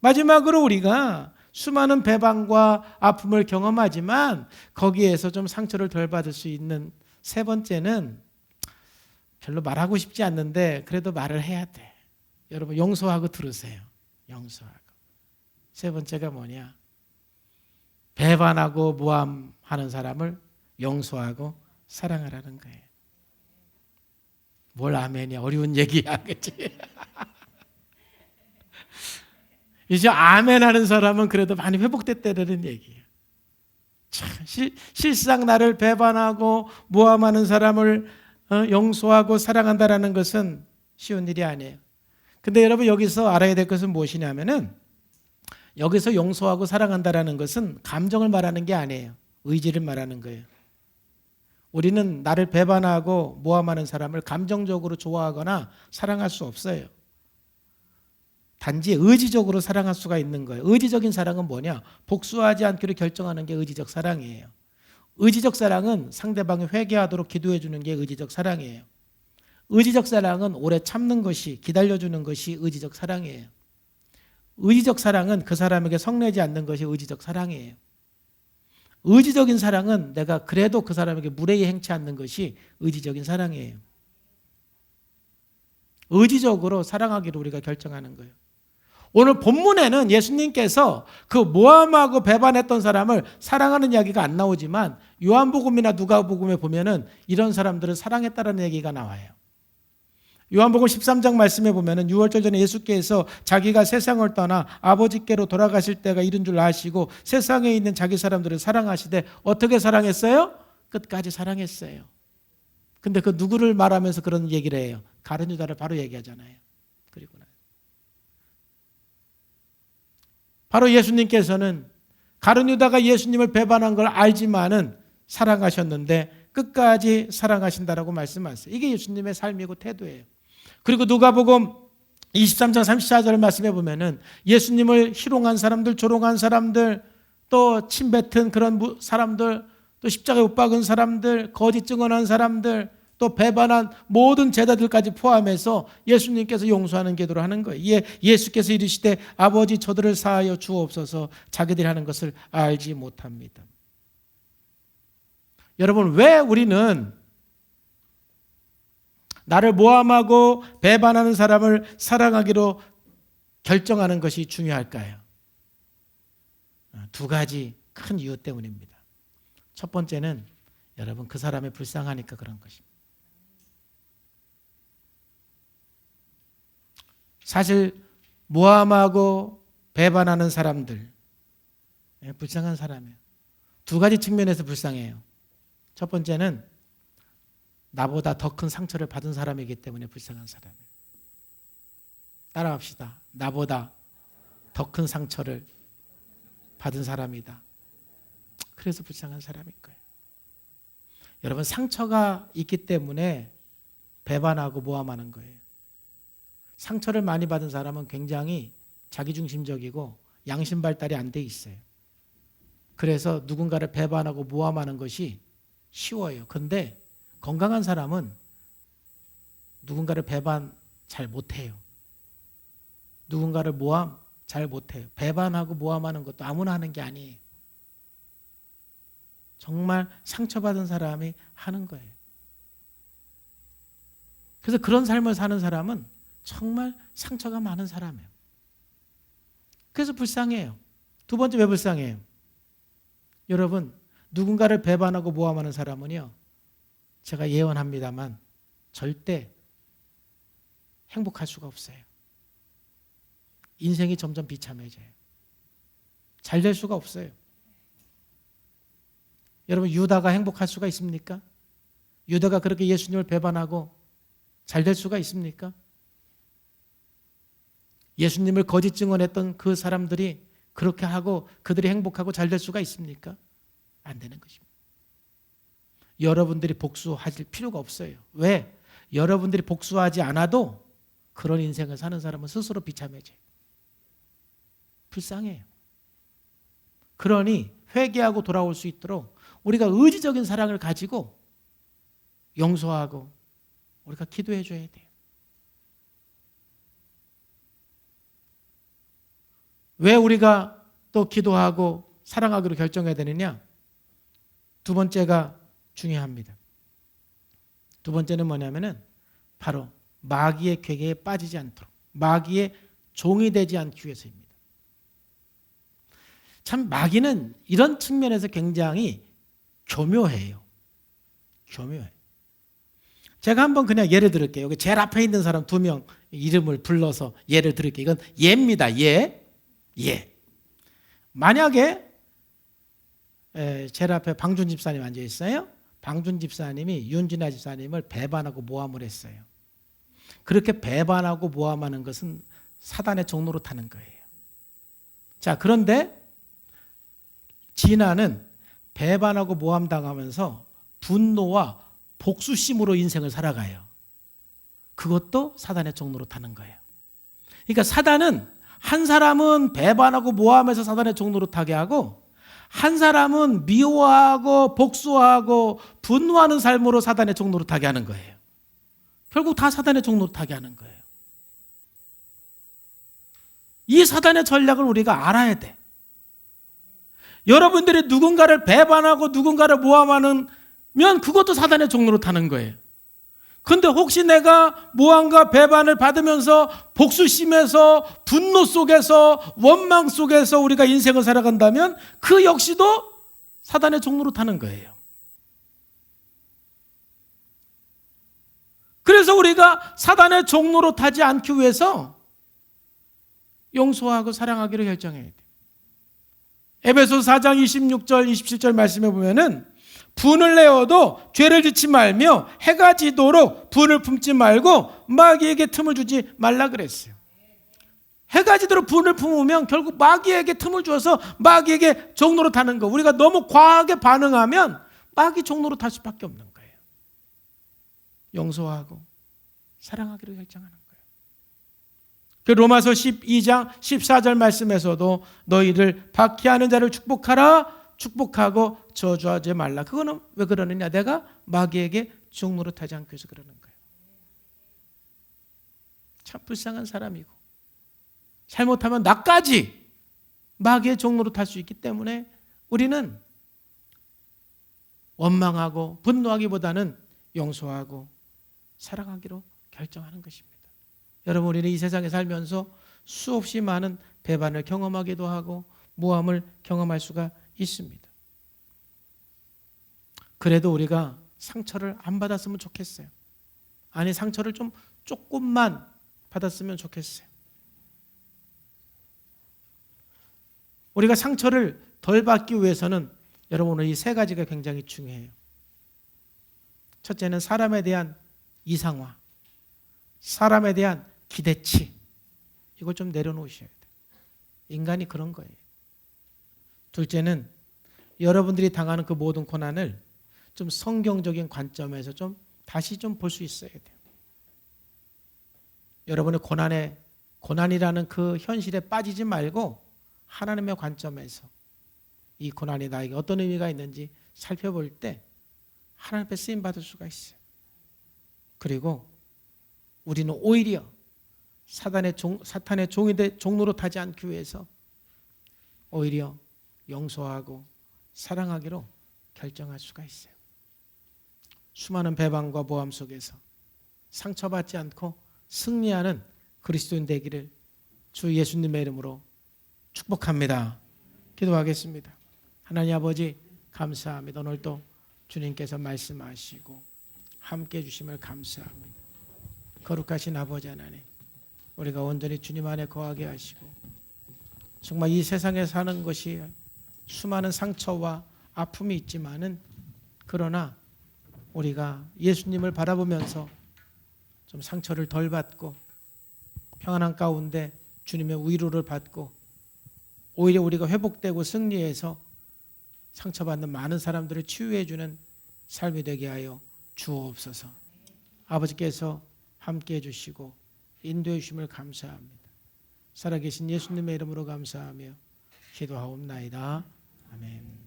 마지막으로 우리가 수많은 배반과 아픔을 경험하지만 거기에서 좀 상처를 덜 받을 수 있는 세 번째는 별로 말하고 싶지 않는데 그래도 말을 해야 돼. 여러분 용서하고 들으세요. 용서하고. 세 번째가 뭐냐? 배반하고 모함하는 사람을 용서하고 사랑하라는 거예요. 뭘 아멘이야 어려운 얘기야 그치 이제 아멘 하는 사람은 그래도 많이 회복됐다는 얘기예요. 참, 실, 실상 나를 배반하고 모함하는 사람을 어, 용서하고 사랑한다라는 것은 쉬운 일이 아니에요. 근데 여러분 여기서 알아야 될 것은 무엇이냐면은 여기서 용서하고 사랑한다라는 것은 감정을 말하는 게 아니에요. 의지를 말하는 거예요. 우리는 나를 배반하고 모함하는 사람을 감정적으로 좋아하거나 사랑할 수 없어요. 단지 의지적으로 사랑할 수가 있는 거예요. 의지적인 사랑은 뭐냐? 복수하지 않기로 결정하는 게 의지적 사랑이에요. 의지적 사랑은 상대방이 회개하도록 기도해 주는 게 의지적 사랑이에요. 의지적 사랑은 오래 참는 것이 기다려 주는 것이 의지적 사랑이에요. 의지적 사랑은 그 사람에게 성내지 않는 것이 의지적 사랑이에요. 의지적인 사랑은 내가 그래도 그 사람에게 무례히 행치 않는 것이 의지적인 사랑이에요. 의지적으로 사랑하기로 우리가 결정하는 거예요. 오늘 본문에는 예수님께서 그 모함하고 배반했던 사람을 사랑하는 이야기가 안 나오지만 요한복음이나 누가복음에 보면은 이런 사람들을 사랑했다는 얘기가 나와요. 요한복음 13장 말씀에 보면은 6월절 전에 예수께서 자기가 세상을 떠나 아버지께로 돌아가실 때가 이른 줄 아시고 세상에 있는 자기 사람들을 사랑하시되 어떻게 사랑했어요? 끝까지 사랑했어요. 근데 그 누구를 말하면서 그런 얘기를 해요? 가룟 유다를 바로 얘기하잖아요. 그리고 나 바로 예수님께서는 가룟 유다가 예수님을 배반한 걸 알지만은 사랑하셨는데 끝까지 사랑하신다라고 말씀하세요. 이게 예수님의 삶이고 태도예요. 그리고 누가복음 23장 34절 말씀해 보면은 예수님을 희롱한 사람들, 조롱한 사람들, 또 침뱉은 그런 사람들, 또 십자가에 못 박은 사람들, 거짓 증언한 사람들, 또 배반한 모든 제자들까지 포함해서 예수님께서 용서하는 기도를 하는 거예요. 예, 예수께서 이르시되 아버지 저들을 사하여 주옵소서 자기들이 하는 것을 알지 못합니다. 여러분 왜 우리는 나를 모함하고 배반하는 사람을 사랑하기로 결정하는 것이 중요할까요? 두 가지 큰 이유 때문입니다. 첫 번째는 여러분 그 사람이 불쌍하니까 그런 것입니다. 사실 모함하고 배반하는 사람들 예, 불쌍한 사람이에요. 두 가지 측면에서 불쌍해요. 첫 번째는 나보다 더 큰 상처를 받은 사람이기 때문에 불쌍한 사람이에요. 따라합시다. 나보다 더 큰 상처를 받은 사람이다. 그래서 불쌍한 사람인 거예요. 여러분 상처가 있기 때문에 배반하고 모함하는 거예요. 상처를 많이 받은 사람은 굉장히 자기중심적이고 양심 발달이 안 돼 있어요. 그래서 누군가를 배반하고 모함하는 것이 쉬워요. 근데 건강한 사람은 누군가를 배반 잘 못해요. 누군가를 모함 잘 못해요. 배반하고 모함하는 것도 아무나 하는 게 아니에요. 정말 상처받은 사람이 하는 거예요. 그래서 그런 삶을 사는 사람은 정말 상처가 많은 사람이에요. 그래서 불쌍해요. 두 번째 왜 불쌍해요? 여러분, 누군가를 배반하고 모함하는 사람은요, 제가 예언합니다만 절대 행복할 수가 없어요. 인생이 점점 비참해져요. 잘 될 수가 없어요. 여러분 유다가 행복할 수가 있습니까? 유다가 그렇게 예수님을 배반하고 잘 될 수가 있습니까? 예수님을 거짓 증언했던 그 사람들이 그렇게 하고 그들이 행복하고 잘 될 수가 있습니까? 안 되는 것입니다. 여러분들이 복수하실 필요가 없어요. 왜? 여러분들이 복수하지 않아도 그런 인생을 사는 사람은 스스로 비참해져요. 불쌍해요. 그러니 회개하고 돌아올 수 있도록 우리가 의지적인 사랑을 가지고 용서하고 우리가 기도해 줘야 돼요. 왜 우리가 또 기도하고 사랑하기로 결정해야 되느냐? 두 번째가 중요합니다. 두 번째는 뭐냐면은 바로 마귀의 괴계에 빠지지 않도록 마귀의 종이 되지 않기 위해서입니다. 참 마귀는 이런 측면에서 굉장히 교묘해요. 교묘해. 제가 한번 그냥 예를 들을게요. 제일 앞에 있는 사람 두 명 이름을 불러서 예를 들을게요. 이건 예입니다. 예. 예. 만약에 에, 제일 앞에 방준 집사님 앉아 있어요. 방준 집사님이 윤진아 집사님을 배반하고 모함을 했어요. 그렇게 배반하고 모함하는 것은 사단의 종로로 타는 거예요. 자, 그런데 진아는 배반하고 모함당하면서 분노와 복수심으로 인생을 살아가요. 그것도 사단의 종로로 타는 거예요. 그러니까 사단은 한 사람은 배반하고 모함해서 사단의 타게 하고 한 사람은 미워하고 복수하고 분노하는 삶으로 사단의 타게 하는 거예요. 결국 다 사단의 타게 하는 거예요. 이 사단의 전략을 우리가 알아야 돼. 여러분들이 누군가를 배반하고 누군가를 모함하는 면 그것도 사단의 종로로 타는 거예요. 근데 혹시 내가 모함과 배반을 받으면서 복수심에서 분노 속에서 원망 속에서 우리가 인생을 살아간다면 그 역시도 사단의 종로로 타는 거예요. 그래서 우리가 사단의 종로로 타지 않기 위해서 용서하고 사랑하기로 결정해야 돼. 에베소 4장 26절 27절 말씀해 보면은 분을 내어도 죄를 짓지 말며 해가 지도록 분을 품지 말고 마귀에게 틈을 주지 말라 그랬어요. 해가 지도록 분을 품으면 결국 마귀에게 틈을 주어서 마귀에게 종로로 타는 거. 우리가 너무 과하게 반응하면 마귀 종로로 탈 수밖에 없는 거예요. 용서하고 사랑하기로 결정하는 거예요. 그 로마서 12장 14절 말씀에서도 너희를 박해하는 자를 축복하라 축복하고 저주하지 말라. 그거는 왜 그러느냐? 내가 마귀에게 타지 않기 위해서 그러는 거예요. 참 불쌍한 사람이고 잘못하면 나까지 마귀의 탈수 있기 때문에 우리는 원망하고 분노하기보다는 용서하고 사랑하기로 결정하는 것입니다. 여러분 우리는 이 세상에 살면서 수없이 많은 배반을 경험하기도 하고 모함을 경험할 수가 있습니다. 그래도 우리가 상처를 안 받았으면 좋겠어요. 아니 상처를 좀 조금만 받았으면 좋겠어요. 우리가 상처를 덜 받기 위해서는 여러분 이세 가지가 굉장히 중요해요. 첫째는 사람에 대한 이상화, 사람에 대한 기대치 이걸 좀 내려놓으셔야 돼요. 인간이 그런 거예요. 둘째는 여러분들이 당하는 그 모든 고난을 좀 성경적인 관점에서 좀 다시 좀 볼 수 있어야 돼요. 여러분의 고난에 고난이라는 그 현실에 빠지지 말고 하나님의 관점에서 이 고난이 나에게 어떤 의미가 있는지 살펴볼 때 하나님 앞에 쓰임 받을 수가 있어요. 그리고 우리는 오히려 사단의 종, 사탄의 종이 돼 종로로 타지 않기 위해서 오히려 용서하고 사랑하기로 결정할 수가 있어요. 수많은 배반과 모함 속에서 상처받지 않고 승리하는 그리스도인 되기를 주 예수님의 이름으로 축복합니다. 기도하겠습니다. 하나님 아버지 감사합니다. 오늘도 주님께서 말씀하시고 함께 해주심을 감사합니다. 거룩하신 아버지 하나님 우리가 온전히 주님 안에 거하게 하시고 정말 이 세상에 사는 것이 수많은 상처와 아픔이 있지만은 그러나 우리가 예수님을 바라보면서 좀 상처를 덜 받고 평안한 가운데 주님의 위로를 받고 오히려 우리가 회복되고 승리해서 상처받는 많은 사람들을 치유해 주는 삶이 되게 하여 주옵소서. 아버지께서 함께 해 주시고 인도해 주심을 감사합니다. 살아계신 예수님의 이름으로 감사하며 기도하옵나이다. 아멘.